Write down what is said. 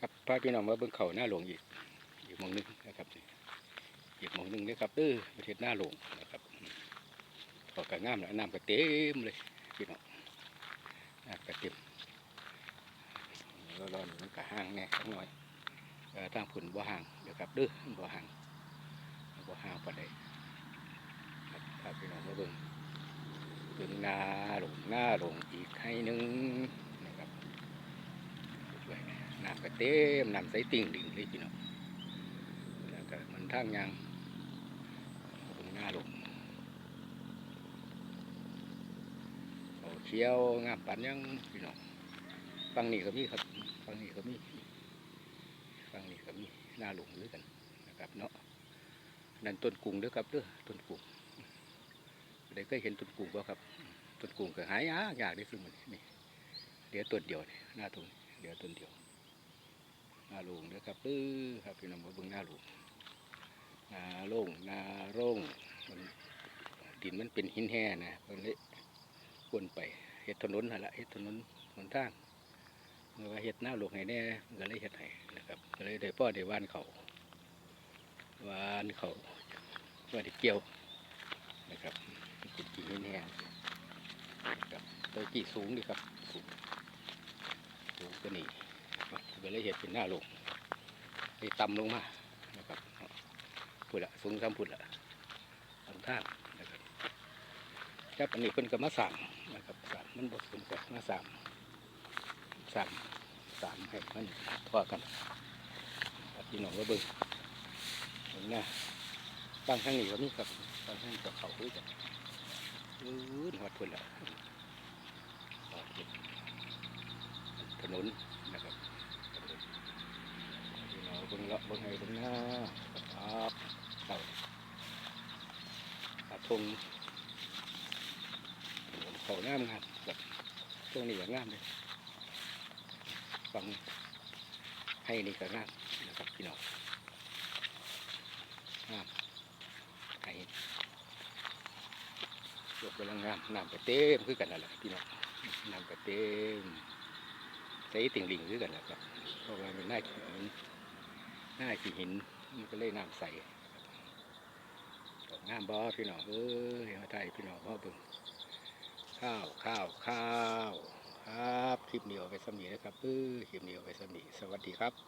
ครับพาพี่น้องมาเบิ่งเขาหน้าหลวงอีกอีกมองหนึงนะครับอีกมองหนึงนะครับเออประเทศหน้าหลวงนะครับขากระงามแล้วน้ำก็เต็มเลยพี่น้องน้ำก็เต็มร้อนๆมันก็ห่างแน่สักหน่อยเอ่อทางผุนบ่ห่างเดี๋ยวครับเด้อบ่ห่างบ่ห่างปานใดครับพาพี่น้องมาเบิ่งเบิ่งหน้าหลวงหน้าหลวงอีกให้หนึง น้ำก็เต็มน้ำใสติ่งดิ่งเลยพี่น้องแล้วก็มันทางยางตรงหน้าลงเขาเขียวงามปันยังพี่น้องฟังนี่ก็มีครับฟังนี่ก็มีฟังนี่ก็มีหน้าหลงด้วยกันนะครับเนาะนั่นต้นกุ้งเด้อครับเด้อต้นกุ้งได้เคยเห็นต้นกุ้งป่ครับต้นกุ้งก็หายากยากได้ซึ่งมันนี่เดี๋ยวต้นเดียวนี่หน้าตรงเดี๋ยวต้นเดียว หน้าโลงเด้อครับเออครับพี่น้องมาเบิ่งหน้าโลงหน้าโล่งหน้าโร่งมันดินมันเป็นหินแห่นะเพิ่นเลยวนไปเฮ็ดถนนหั่นละเฮ็ดถนนหนทางเมื่อว่าเฮ็ดหน้าโลงให้แน่ก็เลยเฮ็ดให้นะครับก็เลยได้พ่อได้ว่านเขาว่านเขาว่าได้เกี่ยวนะครับเป็นกิ่งหินแห่นะครับตัวกี่สูงดีครับสูงสูงก ว่านี้ก็เลยดเป็นหน้าลงให้ต่ำลงมานะครับพุ่ละสูงซ้ำพุ่ละทางท่างนะครับครับอันนี้เพิ่นก็มาสั่งนะครับสั่งมันบดเป็นกับมาสั่งสั่งสั่งให้มันทอกันพี่น้องว่าเบิ่งเห็นนะฟังทางนี้ก็มีครับฟังทางนี้ก็เขาด้วยกันอื้อหอดพุ่นละถนนนะครับถนนที่ เบิ่งละเบิ่งให้เบิ่งหน้าครับเต่าอาทงเขางามงามแบบช่วงนี้ก็งงามเลยฟังให้นี่ก็งามนะครับพี่น้องงามให้ยกกำลังงามน้ำก็เต็มคือกันนั่นแหละพี่น้องน้ำก็เต็มใส่ติ่งลิงด้วยกันแหละครับเพราะว่ามันน้าขี้หิน หน้าขี้หินมันก็เลยน้ำใสดอกงามบอพี่น้องเอ้ยมาไทยพี่น้องพ่อบึงข้าวข้าวข้าว ครับ คลิปนี้เอาไปสำนีนะครับเออคลิปนี้เอาไปสำนีสวัสดีครับ